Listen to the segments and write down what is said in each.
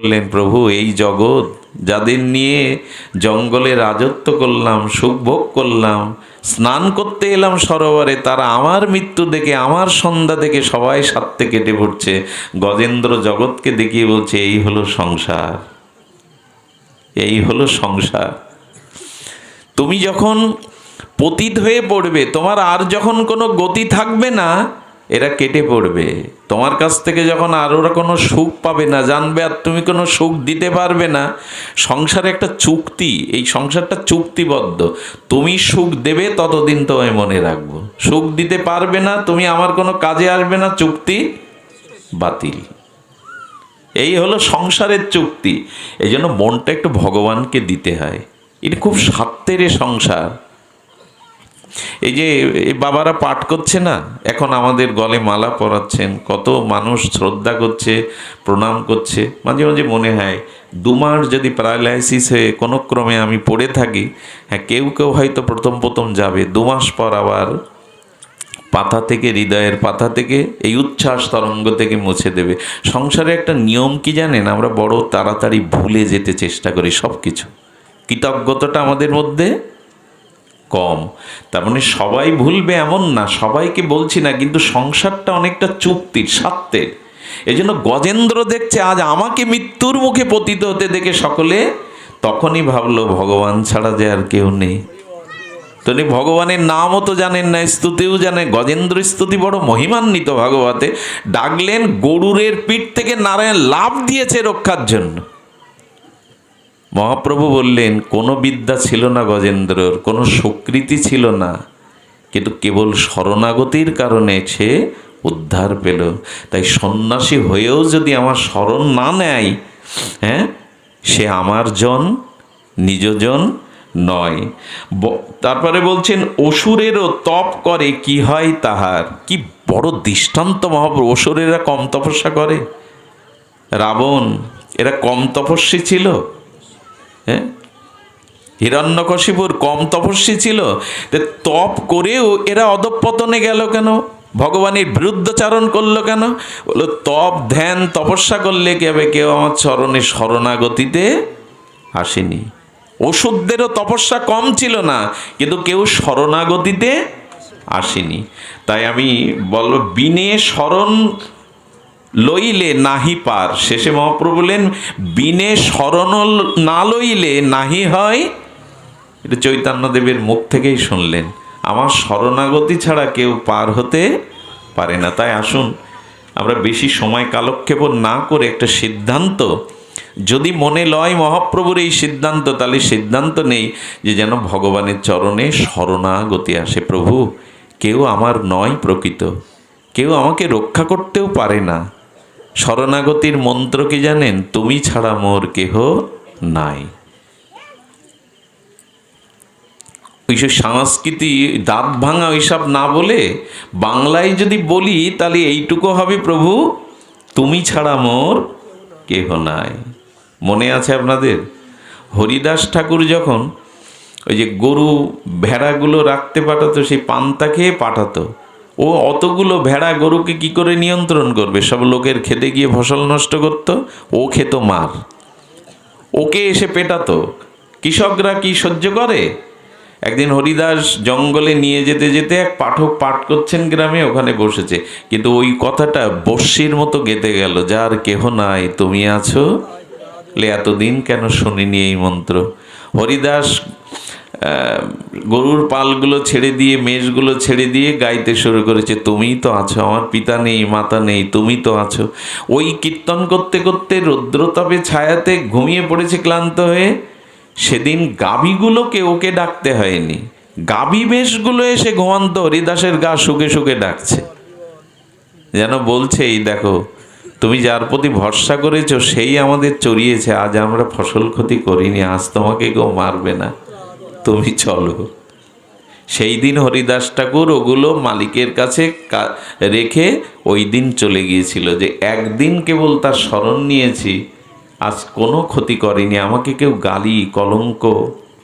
বললেন, প্রভু, এই জগৎ যাদের নিয়ে জঙ্গলে রাজত্ব করলাম সুখভোগ করলাম, স্নান করতে এলাম সরোবরে, তারা আমার মৃত্যু দেখে, আমার সন্ধ্যা দেখে সবাই সাথে কেটে পড়ছে। গজেন্দ্র জগৎকে দেখিয়ে বলছে, এই হলো সংসার। এই হলো সংসার। তুমি যখন পতিত হয়ে পড়বে, তোমার আর যখন কোনো গতি থাকবে না এরা কেটে পড়বে। তোমার কাছ থেকে যখন আর ওরা কোনো সুখ পাবে না, জানবে আর তুমি কোনো সুখ দিতে পারবে না, সংসারে একটা চুক্তি, এই সংসারটা চুক্তিবদ্ধ। তুমি সুখ দেবে, ততদিন তোমায় মনে রাখব। সুখ দিতে পারবে না, তুমি আমার কোনো কাজে আসবে না, চুক্তি বাতিল। এই হলো সংসারের চুক্তি। এই জন্য মনটা একটু ভগবানকে দিতে হয়। এটা খুব স্বার্থের সংসার। এই যে বাবারা পাঠ করছে না? এখন আমাদের গলে মালা পরাচ্ছেন। কত মানুষ শ্রদ্ধা করছে, প্রণাম করছে। মাঝে মাঝে মনে হয়, দু মাস যদি প্যারালাইসিস হয়ে কোনো ক্রমে আমি পড়ে থাকি হ্যাঁ কেউ কেউ হয়তো প্রথম প্রথম যাবে। দু মাস পর আবার পাতা থেকে, হৃদয়ের পাতা থেকে, এই উচ্ছ্বাস তরঙ্গ থেকে মুছে দেবে। সংসারে একটা নিয়ম কি জানেন? আমরা বড় তাড়াতাড়ি ভুলে যেতে চেষ্টা করি সব কিছু কৃতজ্ঞতাটা আমাদের মধ্যে কম। তার মানে সবাই ভুলবে এমন না, সবাইকে বলছি না, কিন্তু সংসারটা অনেকটা চুক্তির, স্বার্থের। এই জন্য গজেন্দ্র দেখছে আজ আমাকে মৃত্যুর মুখে পতিত হতে দেখে সকলে তখনই ভাবলো, ভগবান ছাড়া যে আর কেউ নেই। তিনি ভগবানের নামও তো জানেন না, স্তুতিও জানেন গজেন্দ্র স্তুতি বড় মহিমান্বিত ভাগবতে। ডাকলেন, গরুরের পিঠ থেকে নারায়ণ লাভ দিয়েছে রক্ষার জন্য। মহাপ্রভু বললেন, কোনো বিদ্যা ছিল না গজেন্দ্রর, কোনো স্বীকৃতি ছিল না। কিন্তু কেবল শরণাগতির কারণে সে উদ্ধার পেল। তাই সন্ন্যাসী হয়েও যদি আমার শরণ না নেয় হ্যাঁ সে আমার জন নিজজন নয়। তারপরে বলছেন, অসুরেরও তপ করে, কি হয় তাহার? কি বড় দৃষ্টান্ত মহাপ্রভু, অসুরেরা কম তপস্যা করে। রাবণ, এরা কম তপস্বী ছিল। হ্যাঁ? হিরণ্যকশিপুর কম তপস্বী ছিল তপ করেও এরা অধপতনে গেল কেন? ভগবানের বিরুদ্ধচারণ করল কেন? বলো তপ, ধ্যান, তপস্যা করলে কি হবে? কেউ আমার চরণে শরণাগতিতে আসেনি। ওষুধদেরও তপস্যা কম ছিল না, কিন্তু কেউ শরণাগতিতে আসেনি। তাই আমি বলব, বিনে শরণ লইলে নাহি পার। শেষে মহাপ্রভু বললেন, বিনে শরণ না লইলে নাহি হয়? এটা চৈতন্যদেবের মুখ থেকেই শুনলেন। আমার শরণাগতি ছাড়া কেউ পার হতে পারে না। তাই আসুন, আমরা বেশি সময় কালক্ষেপ না করে একটা সিদ্ধান্ত, যদি মনে লয় মহাপ্রভুর এই সিদ্ধান্ত, তাহলে সিদ্ধান্ত নেই যে যেন ভগবানের চরণে শরণাগতি আসে। প্রভু, কেউ আমার নয় প্রকৃত। কেউ আমাকে রক্ষা করতেও পারে না। শরণাগতির মন্ত্র কি জানেন? তুমি ছাড়া মোর কেহ নাই। ওইসব সংস্কৃতি দাঁত ভাঙা ওইসব না বলে বাংলায় যদি বলি, তাহলে এইটুকু হবে প্রভু, তুমি ছাড়া মোর কেহ নাই। মনে আছে আপনাদের? হরিদাস ঠাকুর যখন ওই যে গরু ভেড়াগুলো রাখতে পাঠাতো, সেই পান্তা খেয়ে পাঠাতো। ও অতগুলো ভেড়া গরুকে কি করে নিয়ন্ত্রণ করবে? সব লোকের খেতে গিয়ে ফসল নষ্ট করত, ও খেত মার। ওকে এসে পেটাতো। কৃষকরা কি সহ্য করে? একদিন হরিদাস জঙ্গলে নিয়ে যেতে যেতে এক পাঠক পাঠ করছেন গ্রামে, ওখানে বসেছে। কিন্তু ওই কথাটা বর্ষির মতো গেতে গেল, যার কেহ নাই, তুমি আছো? এতদিন কেন শুনিনি এই মন্ত্র? হরিদাস গরুর পালগুলো ছেড়ে দিয়ে, মেষগুলো ছেড়ে দিয়ে গাইতে শুরু করেছে। তুমিই তো আছো, আমার পিতা নেই, মাতা নেই, তুমি তো আছো। ওই কীর্তন করতে করতে রৌদ্রতাপে ছায়াতে ঘুমিয়ে পড়েছে ক্লান্ত হয়ে। সেদিন গাভীগুলোকে ওকে ডাকতে হয়নি। গাভী মেষগুলো এসে ঘুমান্ত, হরিদাসের গা শুকে শুকে ডাকছে। যেন বলছে, এই দেখো, তুমি যার প্রতি ভরসা করেছ, সেই আমাদের চড়িয়েছে। আজ আমরা ফসল ক্ষতি করিনি, আজ তোমাকে কেউ মারবে না। তুমি চলো। সেই দিন হরিদাস ঠাকুর ওগুলো মালিকের কাছে রেখে ওই দিন চলে গিয়েছিল যে, একদিন কেবল তার স্মরণ নিয়েছি। আজ কোনো ক্ষতি করেনি, আমাকে কেউ গালি, কলঙ্ক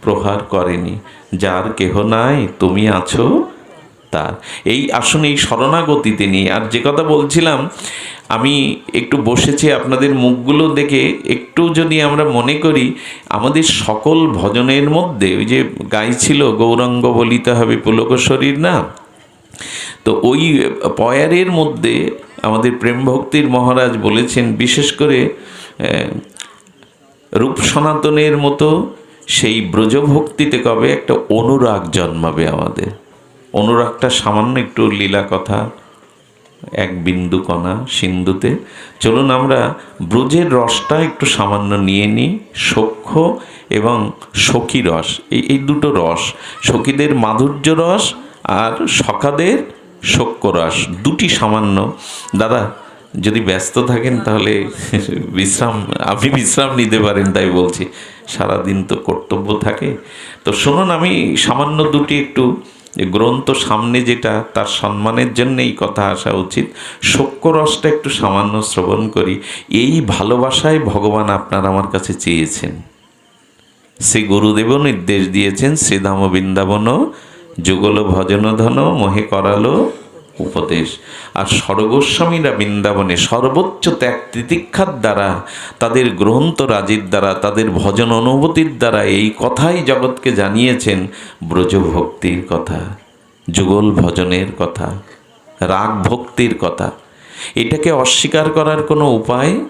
প্রহার করেনি। যার কেহ নাই, তুমি আছো তার। এই আসুন, এই শরণাগতিতে নিয়ে, আর যে কথা বলছিলাম আমি একটু বসেছি আপনাদের মুখগুলো দেখে, একটু যদি আমরা মনে করি, আমাদের সকল ভজনের মধ্যে, ওই যে গাইছিল গৌরাঙ্গ বলিতে হবে পুলক শরীর না? তো ওই পয়ারের মধ্যে আমাদের প্রেম ভক্তির মহারাজ বলেছেন, বিশেষ করে রূপ সনাতনের মতো সেই ব্রজভক্তিতে কবে একটা অনুরাগ জন্মাবে আমাদের। অনুরাগটা সামান্য একটু লীলা কথা। এক বিন্দু কণা সিন্ধুতে চলুন আমরা ব্রজের রসটা একটু সামান্য নিয়ে নিই সখ্য এবং সখী রস। এই এই দুটো রস, সখীদের মাধুর্য রস আর সখাদের সখ্য রস, দুটি সামান্য। দাদা, যদি ব্যস্ত থাকেন তাহলে বিশ্রাম, আপনি বিশ্রাম নিতে পারেন তাই বলছি। সারাদিন তো কর্তব্য থাকে। তো শুনুন, আমি সামান্য দুটি একটু যে গ্রন্থ সামনে যেটা, তার সম্মানের জন্য এই কথা আসা উচিত। শক্যরসটা একটু সামান্য শ্রবণ করি। এই ভালোবাসায় ভগবান আপনার আমার কাছে চেয়েছেন। সে গুরুদেবও নির্দেশ দিয়েছেন শ্রীধাম বৃন্দাবন যুগল ভজন ধন মহে করালো উপদেশ। আর সর্বস্বামীরা বৃন্দাবনে সর্বোচ্চ ত্যাগ তিতিক্ষার দ্বারা, তাদের গ্রন্থ রাজির দ্বারা, তাদের ভজন অনুভূতির দ্বারা এই কথাই জগৎকে জানিয়েছেন ব্রজভক্তির কথা, যুগল ভজনের কথা, রাগ ভক্তির কথা। এটাকে অস্বীকার করার কোনো উপায়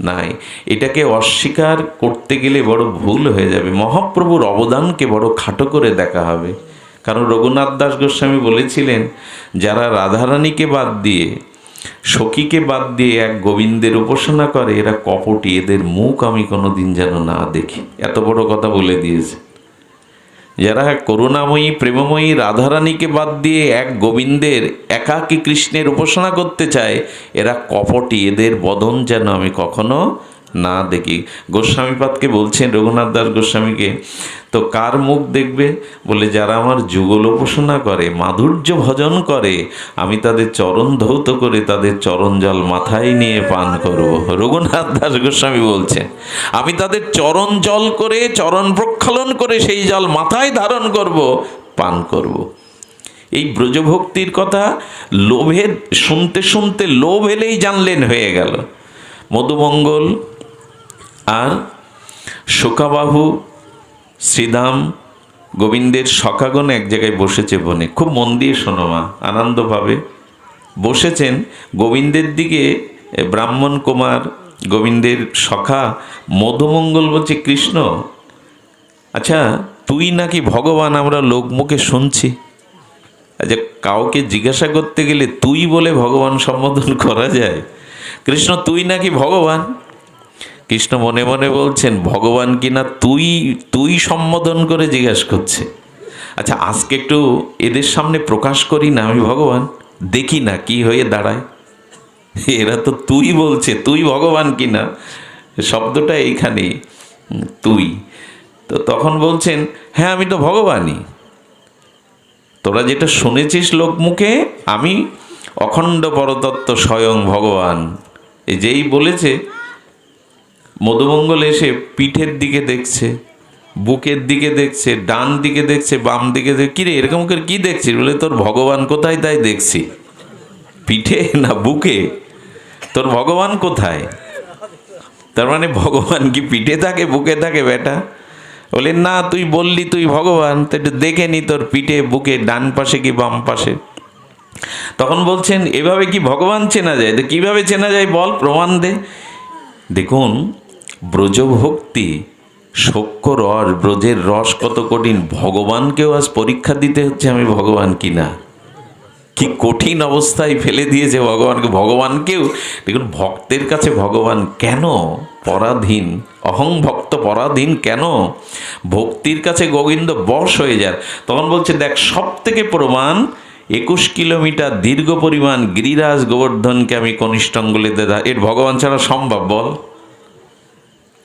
নাই। এটাকে অস্বীকার করতে গেলে বড় ভুল হয়ে যাবে। মহাপ্রভুর অবদানকে বড় খাটো করে দেখা হবে। কারণ রঘুনাথ দাস গোস্বামী বলেছিলেন, যারা রাধারানীকে বাদ দিয়ে, সখীকে বাদ দিয়ে এক গোবিন্দের উপাসনা করে, এরা কপটি, এদের মুখ আমি কোনোদিন যেন না দেখি। এত বড় কথা বলে দিয়েছে। যারা করুণাময়ী, প্রেমময়ী রাধারানীকে বাদ দিয়ে এক গোবিন্দের একাকী কৃষ্ণের উপাসনা করতে চায়, এরা কপটি, এদের বদন যেন আমি কখনো না দেখি। গোস্বামীপাদকে বলছেন, রঘুনাথ দাস গোস্বামীকে, তো কার মুখ দেখবে? বলে, যারা আমার যুগল উপাসনা করে, মাধুর্য ভজন করে, আমি তাদের চরণ ধৌত করে তাদের চরণ জল মাথায় নিয়ে পান করব। রঘুনাথ দাস গোস্বামী বলছেন, আমি তাদের চরণ জল করে, চরণ প্রক্ষালন করে সেই জল মাথায় ধারণ করব, পান করব। এই ব্রজভক্তির কথা লোভের, শুনতে শুনতে লোভ এলেই জানলেন হয়ে গেল। মধুমঙ্গল আর শোকাবাহু শ্রীধাম গোবিন্দের সখাগণ এক জায়গায় বসেছে বনে। খুব মন দিয়ে শোনো মা আনন্দ পাবে বসেছেন গোবিন্দের দিকে ব্রাহ্মণ কুমার, গোবিন্দের সখা, মধুমঙ্গল বলছে, কৃষ্ণ আচ্ছা তুই নাকি ভগবান, আমরা লোকমুখে শুনছি। আচ্ছা কাউকে জিজ্ঞাসা করতে গেলে তুই বলে ভগবান সম্বোধন করা যায়। কৃষ্ণ, তুই নাকি ভগবান? কৃষ্ণ মনে মনে বলছেন, ভগবান কিনা তুই তুই সম্বোধন করে জিজ্ঞাসা করছে। আচ্ছা আজকে একটু এদের সামনে প্রকাশ করি না আমি, ভগবান? দেখি না কি হয়ে দাঁড়ায়। এরা তো তুই বলছে, তুই ভগবান কিনা? শব্দটা এইখানে তুই। তো তখন বলছেন হ্যাঁ আমি তো ভগবানই। তোরা যেটা শুনেছিস লোক মুখে আমি অখণ্ড পরতত্ত্ব স্বয়ং ভগবান। এই যেই বলেছে মধুমঙ্গল এসে পিঠের দিকে দেখছে, বুকের দিকে দেখছে, ডান দিকে দেখছে, বাম দিকে দেখ কিরে, এরকম করে কি দেখছিস? বলে, তোর ভগবান কোথায় তাই দেখছি? পিঠে না বুকে? তোর ভগবান কোথায়? তার মানে ভগবান কি পিঠে থাকে, বুকে থাকে, বেটা? বলে, না, তুই বললি তুই ভগবান, তো একটু দেখে নি তোর পিঠে, বুকে, ডান পাশে কি বাম পাশে? তখন বলছেন, এভাবে কি ভগবান চেনা যায়? তো কীভাবে চেনা যায় বল, প্রমাণ দে। দেখুন ব্রজভক্তি সক্য রস ব্রজের রস কত কঠিন, ভগবানকেও আজ পরীক্ষা দিতে হচ্ছে আমি ভগবান কিনা? কি কঠিন অবস্থায় ফেলে দিয়েছে ভগবানকে, ভগবানকেও? দেখুন, ভক্তের কাছে ভগবান কেন পরাধীন? অহং ভক্ত পরাধীন কেন? ভক্তির কাছে গোবিন্দ বশ হয়ে যান। তখন বলছে, দেখ সব থেকে প্রমাণ, একুশ কিলোমিটার দীর্ঘ পরিমাণ গিরিরাজ গোবর্ধনকে আমি কনিষ্ঠ অঙ্গুলিতে এর ভগবান ছাড়া সম্ভব, বল।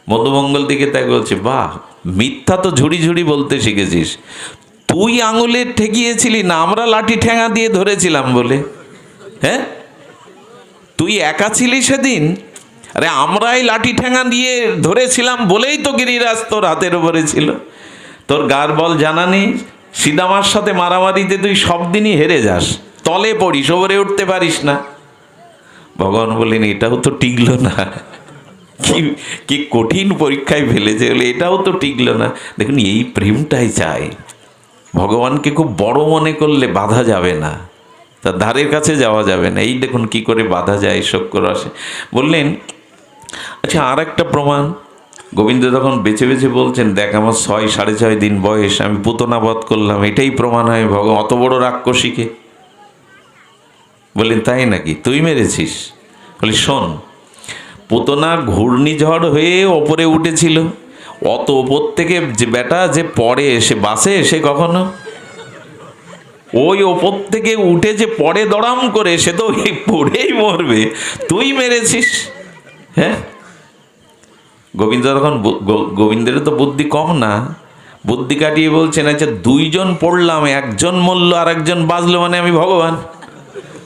মধুমঙ্গল দিকে তাই বলছে, বাহ, মিথ্যা তো ঝুড়ি ঝুড়ি বলতে শিখেছিস। তুই আঙুলে ঠেকিয়েছিলি না, আমরা লাঠি ঠেঙা দিয়ে ধরেছিলাম বলে। হ্যাঁ? তুই একা ছিলি সেদিন? আরে, আমরাই লাঠি ঠেঙা দিয়ে ধরেছিলাম বলেই তো গিরিরাজ তোর হাতের উপরে ছিল। তোর গার বল জানা নেই, সিদামার সাথে মারামারিতে তুই সব দিনই হেরে যাস। তলে পড়িস, ওপরে উঠতে পারিস না। ভগবান বললেন, এটাও তো টিকলো না। কি কি কঠিন পরীক্ষায় ফেলেছে বলে এটাও তো টিকলো না। দেখুন, এই প্রেমটাই চাই। ভগবানকে খুব বড় মনে করলে বাধা যাবে না। তার ধারের কাছে যাওয়া যাবে না। এই দেখুন, কি করে বাধা যায় শক্কর আসে বললেন আচ্ছা আর একটা প্রমাণ। গোবিন্দ তখন বেছে বেছে বলছেন, দেখ, আমার ছয়, সাড়ে ছয় দিন বয়স, আমি পুতনা বধ করলাম। এটাই প্রমাণ হয় ভগবান, অত বড় রাক্ষসীকে। বললেন, তাই নাকি? তুই মেরেছিস? বলি, শোন পুতনা ঘূর্ণিঝড় হয়ে ওপরে উঠেছিল। অত ওপর থেকে যে বেটা যে পড়ে এসে বাসে এসে কখনো? ওই ওপর থেকে উঠে যে পড়ে দড়াম করে, সে তো পড়েই মরবে। তুই মেরেছিস হ্যাঁ? গোবিন্দ তখন গোবিন্দের তো বুদ্ধি কম না। বুদ্ধি কাটিয়ে বলছেন আচ্ছা দুইজন পড়লাম, একজন মরল আর একজন বাঁচলো মানে আমি ভগবান।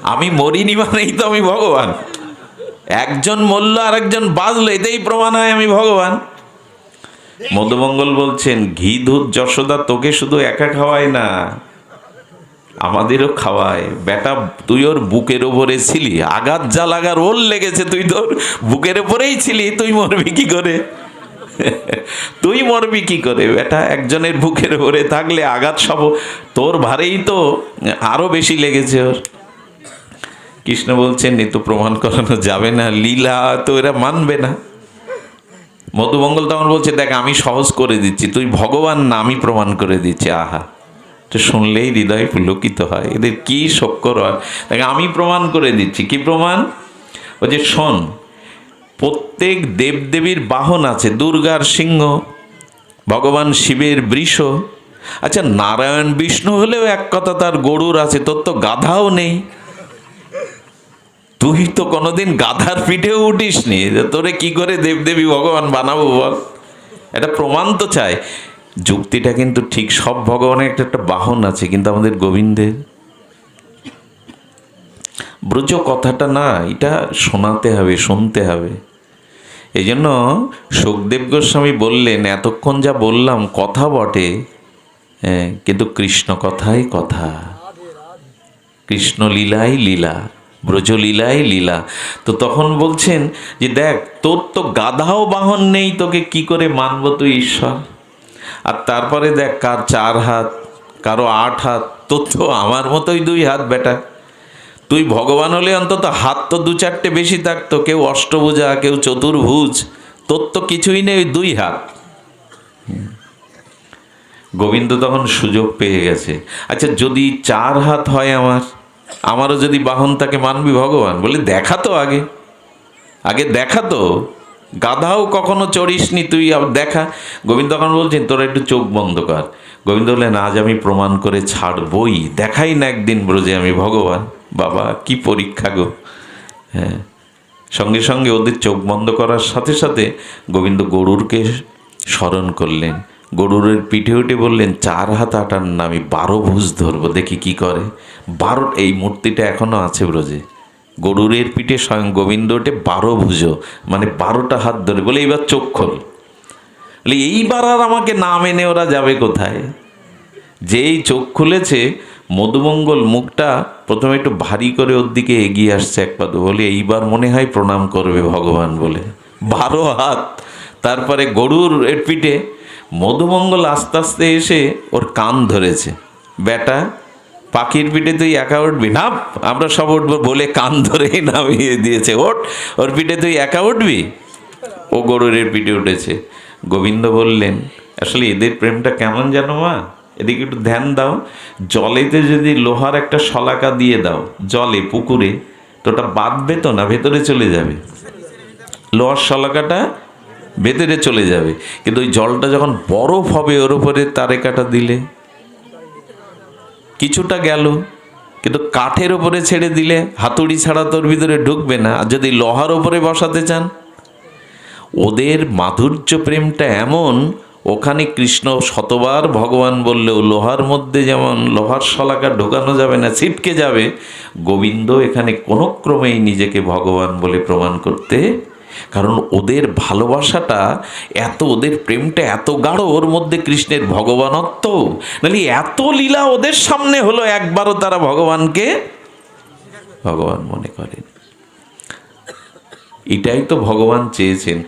আমি মরিনি মানেই তো আমি ভগবান। একজন মল্ল আর একজন বাঁচলো এতেই প্রমাণ হয় আমি ভগবান। মধুমঙ্গল বলছেন, ঘি, দুধ, যশোদা, তোকে শুধু একা খাওয়ায় না, আমাদেরও খাওয়ায়। বেটা, তুই ওর বুকের ওপরে ছিলি, আঘাত যা লাগার ওর লেগেছে, তুই তোর বুকের ওপরেই ছিলি, তুই মরবি কি করে? তুই মরবি কি করে, বেটা? একজনের বুকের ওপরে থাকলে আঘাত সব তোর ভারেই তো আরও বেশি লেগেছে ওর। কৃষ্ণ বলছেন, এ তো প্রমাণ করানো যাবে না, লীলা তো এরা মানবে না। মধুমঙ্গল তখন বলছে, দেখ, আমি সহজ করে দিচ্ছি, তুই ভগবান না, আমি প্রমাণ করে দিচ্ছি। আহা, তো শুনলেই হৃদয় পুলকিত হয়, এদের কি শক্কর হয়? দেখ, আমি প্রমাণ করে দিচ্ছি, কি প্রমাণ? ও যে শোন, প্রত্যেক দেবদেবীর বাহন আছে, দুর্গার সিংহ, ভগবান শিবের বৃষ। আচ্ছা নারায়ণ, বিষ্ণু হলেও এক কথা তার গরুর আছে, তোর তো গাধাও নেই। তুই তো কোনোদিন গাধার পিঠেও উঠিস নি তোরে কি করে দেবদেবী ভগবান বানাবো বল? এটা প্রমাণ তো চাই। যুক্তিটা কিন্তু ঠিক সব ভগবানের একটা একটা বাহন আছে, কিন্তু আমাদের গোবিন্দের। ব্রজ কথাটা না, এটা শোনাতে হবে, শুনতে হবে। এই জন্য সুখদেব গোস্বামী বললেন, এতক্ষণ যা বললাম, কথা বটে। হ্যাঁ কিন্তু কৃষ্ণ কথাই কথা। কৃষ্ণ লীলাই লীলা। ব্রজলীলাই লীলা। তো তখন বলছেন যে, দেখ, তোর তো গাধাও বাহন নেই, তোকে কি করে মানব তুই ঈশ্বর? আর তারপরে দেখ, কার চার হাত, কারও আট হাত, তোর তো আমার মতোই দুই হাত বেটা। তুই ভগবান হলে অন্তত হাত তো দু চারটে বেশি থাকতো কেউ অষ্টভুজা, কেউ চতুর্ভুজ, তোর তো কিছুই নেই দুই হাত। গোবিন্দ তখন সুযোগ পেয়ে গেছে। আচ্ছা যদি চার হাত হয় আমার আমারও যদি বাহন তাকে মানবি ভগবান? বলে, দেখা তো আগে। আগে দেখা তো। গাধাও কখনো চড়িসনি তুই দেখা। গোবিন্দ তখন বলছেন, তোরা একটু চোখ বন্ধ কর। গোবিন্দ বললেন, আজ আমি প্রমাণ করে ছাড়বই। দেখাই না একদিন ব্রজে আমি ভগবান। বাবা, কি পরীক্ষা গো। হ্যাঁ। সঙ্গে সঙ্গে ওদের চোখ বন্ধ করার সাথে সাথে গোবিন্দ গরুরকে স্মরণ করলেন। গরুরের পিঠে উঠে বললেন, চার হাত আটার আমি বারো ভুজ ধরবো, দেখি কি করে। বারো, এই মূর্তিটা এখনও আছে ব্রজে। গরুরের পিঠে স্বয়ং গোবিন্দ ওঠে, বারো ভুজো মানে বারোটা হাত ধরে বলে, এইবার চোখ খোল। বলে, এইবার আর আমাকে না মেনে ওরা যাবে কোথায়? যেই চোখ খুলেছে, মধুমঙ্গল মুখটা প্রথমে একটু ভারী করে ওর দিকে এগিয়ে আসছে এক পাদু, বলে, এইবার মনে হয় প্রণাম করবে ভগবান, বলে। বারো হাত, তারপরে গরুর পিঠে মধুমঙ্গল আস্তে আস্তে এসে ওর কান ধরেছে। বেটা, পাখির পিঠে তুই একা উঠবি? না আমরা সব উঠবো, বলে কান ধরেই নামিয়ে দিয়েছে। ওঠ, ওর পিঠে তুই একা উঠবি? ও গরুরের পিঠে উঠেছে। গোবিন্দ বললেন, আসলে এদের প্রেমটা কেমন জানো মা? এদিকে একটু ধ্যান দাও। জলেতে যদি লোহার একটা শলাকা দিয়ে দাও, জলে, পুকুরে, তো ওটা বাঁধবে তো না, ভেতরে চলে যাবে। লোহার শলাকাটা ভেতরে চলে যাবে। কিন্তু ওই জলটা যখন বরফ হবে ওর উপরে তারেকাটা দিলে। কিছুটা গেল, কিন্তু কাঠের ওপরে ছেড়ে দিলে হাতুড়ি ছাড়া তোর ভিতরে ঢুকবে না। আর যদি লোহার ওপরে বসাতে চান, ওদের মাধুর্য প্রেমটা এমন, ওখানে কৃষ্ণ শতবার ভগবান বললেও লোহার মধ্যে যেমন লোহার শলাকা ঢোকানো যাবে না, ছিটকে যাবে, গোবিন্দ এখানে কোনো ক্রমেই নিজেকে ভগবান বলে প্রমাণ করতে কারণ ওদের ভালোবাসাটা এত, ওদের প্রেমটা এত গাঢ়, ওর মধ্যে কৃষ্ণের ভগবানত্ব। নাহলে এত লীলা ওদের সামনে হলো, একবারও তারা ভগবানকে ভগবান মনে করেন। এটাই তো ভগবান চেয়েছেন।